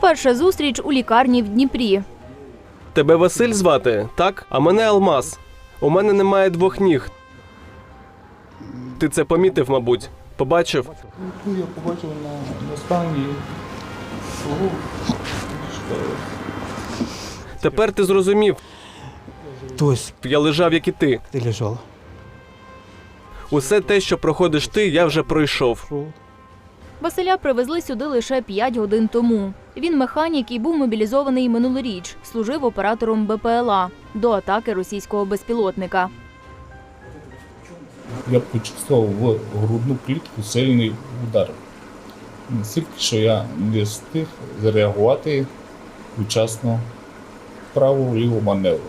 Перша зустріч у лікарні в Дніпрі. Тебе Василь звати, так? А мене Алмаз. У мене немає двох ніг. Ти це помітив, мабуть. Побачив? Ну, я побачив на, на стані Тепер ти зрозумів. То есть Я лежав, як і ти. ты лежал? Усе те, що проходиш ти, я вже пройшов. Василя привезли сюди лише 5 годин тому. Він механік і був мобілізований минулоріч, служив оператором БПЛА до атаки російського безпілотника. Я почувствував в грудну клітку сильний удар. Настільки, що я не встиг зареагувати вчасно праву-ліву маневру.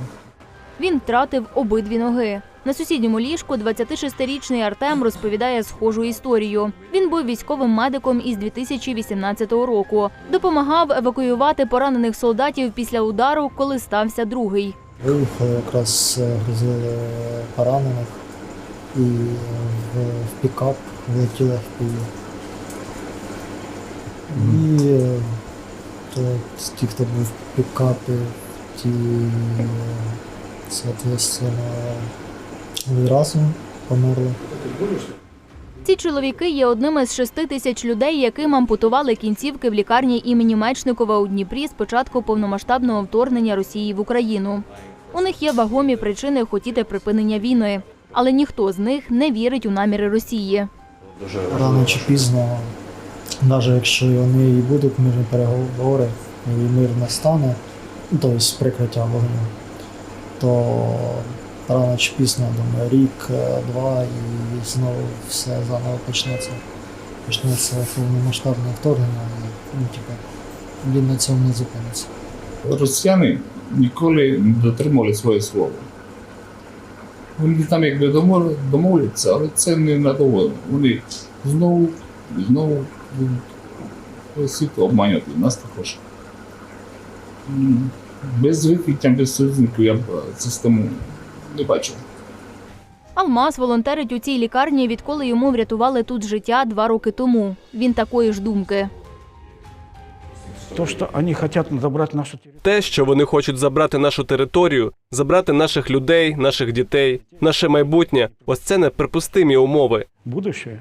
Він втратив обидві ноги. На сусідньому ліжку 26-річний Артем розповідає схожу історію. Він був військовим медиком із 2018 року. Допомагав евакуювати поранених солдатів після удару, коли стався другий. Виїхали, якраз е, грузили поранених і в, в пікап влетіли в Київ. І е, то, ті, хто був в пікапі, ті, е, соответственно, відразу померли. Ці чоловіки є одними з шести тисяч людей, яким ампутували кінцівки в лікарні імені Мечникова у Дніпрі з початку повномасштабного вторгнення Росії в Україну. У них є вагомі причини хотіти припинення війни, але ніхто з них не вірить у наміри Росії. Рано чи пізно, навіть якщо вони і будуть мирні переговори, і мир настане, тобто з прикриття вогню, то рано чи пізно, думаю, рік, е, і знову все заново почнеться. Почнеться повномасштабне вторгнення, і ну, типу, він на цьому не зупиниться. Росіяни ніколи не дотримували своє слово. Вони там якби домов- домовляться, але це не надовго. Вони знову знову будуть світ обманювати нас також. Без викриття, без союзників я б систему не бачив. Алмаз волонтерить у цій лікарні, відколи йому врятували тут життя два роки тому. Він такої ж думки. То, что они хотят забрать нашу территорию. Те, що вони хочуть забрати нашу територію, забрати наших людей, наших дітей, наше майбутнє ось це неприпустимі умови. Будущее.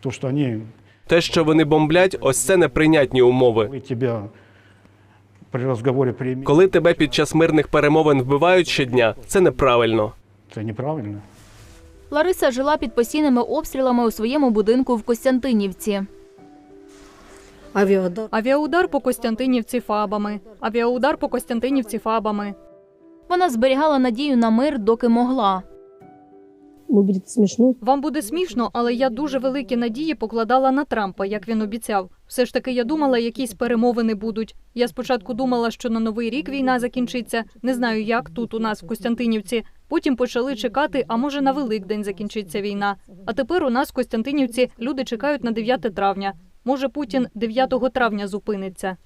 То, что они Те, що вони бомблять, ось це неприйнятні умови. При разговоре при Коли тебе під час мирних перемовин вбивають щодня, це неправильно. Это неправильно. Лариса жила під постійними обстрілами у своєму будинку в Костянтинівці. Авіадар. Авіаудар по Костянтинівці фабами. Авіаудар по Костянтинівці фабами. Вона зберігала надію на мир, доки могла. Ну, буде смішно. Вам буде смішно, але я дуже великі надії покладала на Трампа, як він обіцяв. Все ж таки, я думала, якісь перемовини будуть. Я спочатку думала, що на новий рік війна закінчиться. Не знаю, як тут у нас в Костянтинівці. Потім почали чекати, а може на Великдень закінчиться війна. А тепер у нас в Костянтинівці люди чекають на 9 травня. Може, Путін 9 травня зупиниться.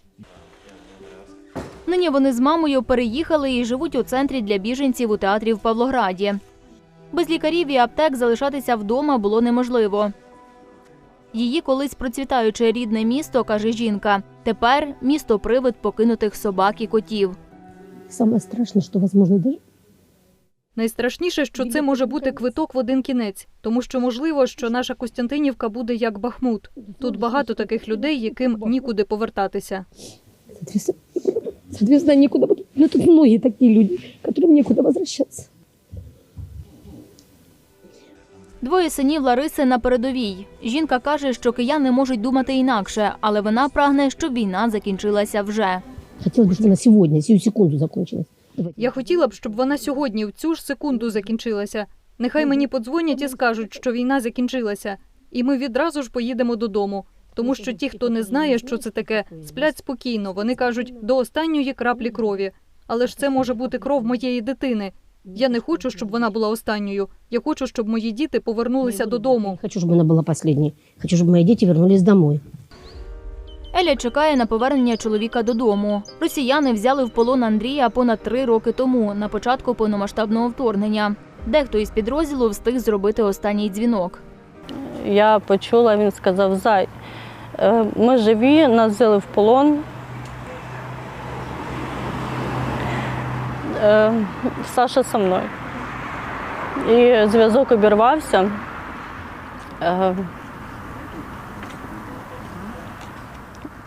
Нині вони з мамою переїхали і живуть у центрі для біженців у театрі в Павлограді. Без лікарів і аптек залишатися вдома було неможливо. Її колись процвітаюче рідне місто, каже жінка. Тепер місто привид покинутих собак і котів. Саме страшне, що возможно даже Найстрашніше, що це може бути квиток в один кінець, тому що можливо, що наша Костянтинівка буде як Бахмут. Тут багато таких людей, яким нікуди повертатися. соответственно, соответственно некуда. будут. Ну, тут многие такие люди, которым некуда возвращаться. Двоє синів Лариси на передовій. Жінка каже, що кияни можуть думати інакше, але вона прагне, щоб війна закінчилася вже. Хотелось бы, чтобы она сегодня, сию секунду закончилась. Я хотіла б, щоб вона сьогодні в цю ж секунду закінчилася. Нехай мені подзвонять і скажуть, що війна закінчилася, і ми відразу ж поїдемо додому. Тому що ті, хто не знає, що це таке, сплять спокійно. Вони кажуть до останньої краплі крові. Але ж це може бути кров моєї дитини. Я не хочу, щоб вона була останньою. Я хочу, щоб мої діти повернулися додому. Хочу, чтобы она была последней. Хочу, чтобы мои дети вернулись домой. Еля чекає на повернення чоловіка додому. Росіяни взяли в полон Андрія понад три роки тому, на початку повномасштабного вторгнення. Дехто із підрозділу встиг зробити останній дзвінок. Я почула, він сказав: Зай, е, ми живі, нас взяли в полон, Е, Саша со мною. І зв'язок обірвався. Е,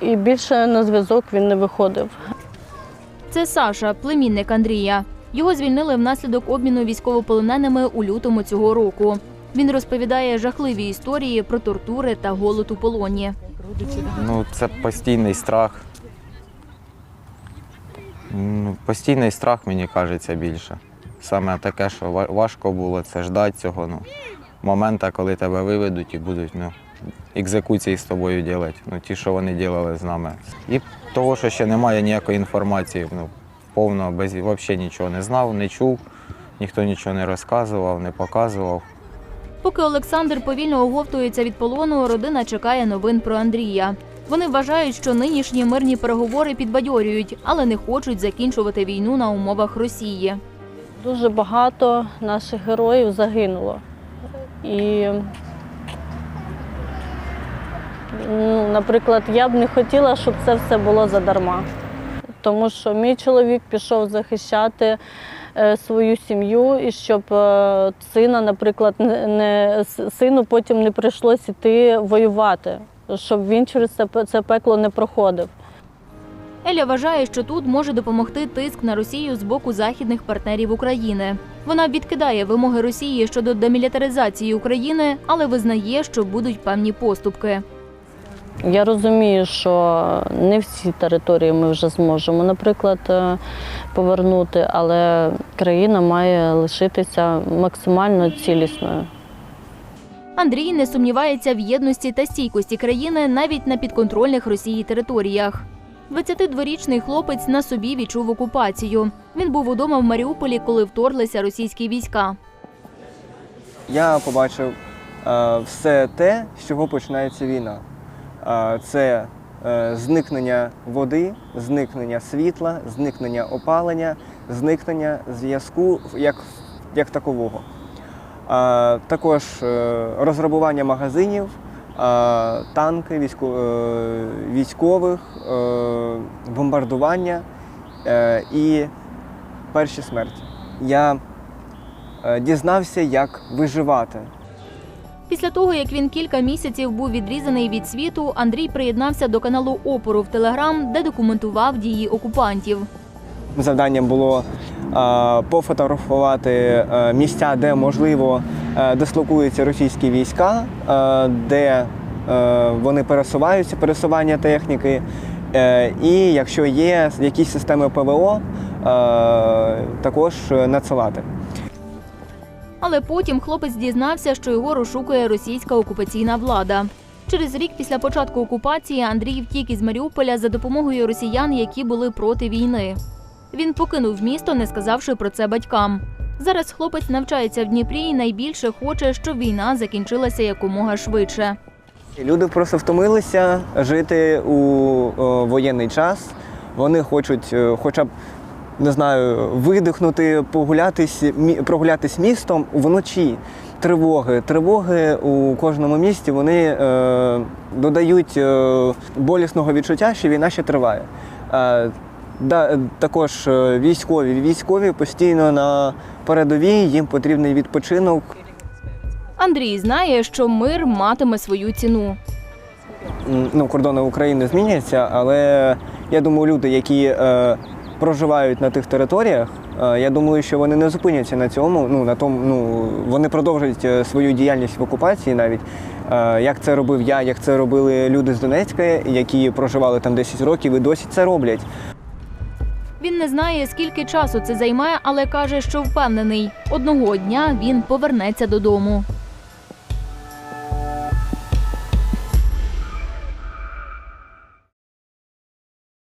І більше на зв'язок він не виходив. Це Саша, племінник Андрія. Його звільнили внаслідок обміну військовополоненими у лютому цього року. Він розповідає жахливі історії про тортури та голод у полоні. Ну, це постійний страх. Постійний страх, мені кажеться, більше. Саме таке, що важко було, це ждати цього. Ну, моменту, коли тебе виведуть і будуть ну, екзекуції з тобою робити. Ну, ті, що вони робили з нами. І того, що ще немає ніякої інформації, ну, повно, без взагалі нічого не знав, не чув, ніхто нічого не розказував, не показував. Поки Олександр повільно оговтується від полону, родина чекає новин про Андрія. Вони вважають, що нинішні мирні переговори підбадьорюють, але не хочуть закінчувати війну на умовах Росії. Дуже багато наших героїв загинуло. І, ну, наприклад, я б не хотіла, щоб це все було задарма. Тому що мій чоловік пішов захищати е, свою сім'ю, і щоб е, сина, наприклад, не, не сину потім не прийшлось іти воювати, щоб він через це, це пекло не проходив. Еля вважає, що тут може допомогти тиск на Росію з боку західних партнерів України. Вона відкидає вимоги Росії щодо демілітаризації України, але визнає, що будуть певні поступки. Я розумію, що не всі території ми вже зможемо, наприклад, е, повернути, але країна має лишитися максимально цілісною. Андрій не сумнівається в єдності та стійкості країни навіть на підконтрольних Росії територіях. 22-річний хлопець на собі відчув окупацію. Він був удома в Маріуполі, коли вторглися російські війська. я побачив е, все те, з чого починається війна. Е, це е, зникнення води, зникнення світла, зникнення опалення, зникнення зв'язку як, як такового. Також е, розграбування магазинів, танки, військо, е, військових, е, бомбардування і перші смерті. Я дізнався, як виживати. Після того, як він кілька місяців був відрізаний від світу, Андрій приєднався до каналу Опору в Телеграм, де документував дії окупантів. Завданням було пофотографувати е, місця, де можливо е, дислокуються російські війська, е, де е, вони пересуваються, пересування техніки. Е, і якщо є якісь системи ПВО, е, також надсилати. Але потім хлопець дізнався, що його розшукує російська окупаційна влада. Через рік після початку окупації Андрій втік із Маріуполя за допомогою росіян, які були проти війни. Він покинув місто, не сказавши про це батькам. Зараз хлопець навчається в Дніпрі і найбільше хоче, щоб війна закінчилася якомога швидше. Люди просто втомилися жити у о, воєнний час. Вони хочуть, е, хоча б не знаю, видихнути, погулятись, мі- прогулятись містом вночі. Тривоги. Тривоги у кожному місті вони е, додають е, болісного відчуття, що війна ще триває. Е, да, також е, військові. Військові постійно на передовій, їм потрібний відпочинок, Андрій знає, що мир матиме свою ціну. Ну, кордони України зміняться, але я думаю, люди, які е, проживають на тих територіях, е, я думаю, що вони не зупиняться на цьому. Ну, на тому, ну, вони продовжують е, свою діяльність в окупації навіть. Е, як це робив я, як це робили люди з Донецька, які проживали там 10 років і досі це роблять. Він не знає, скільки часу це займає, але каже, що впевнений, одного дня він повернеться додому.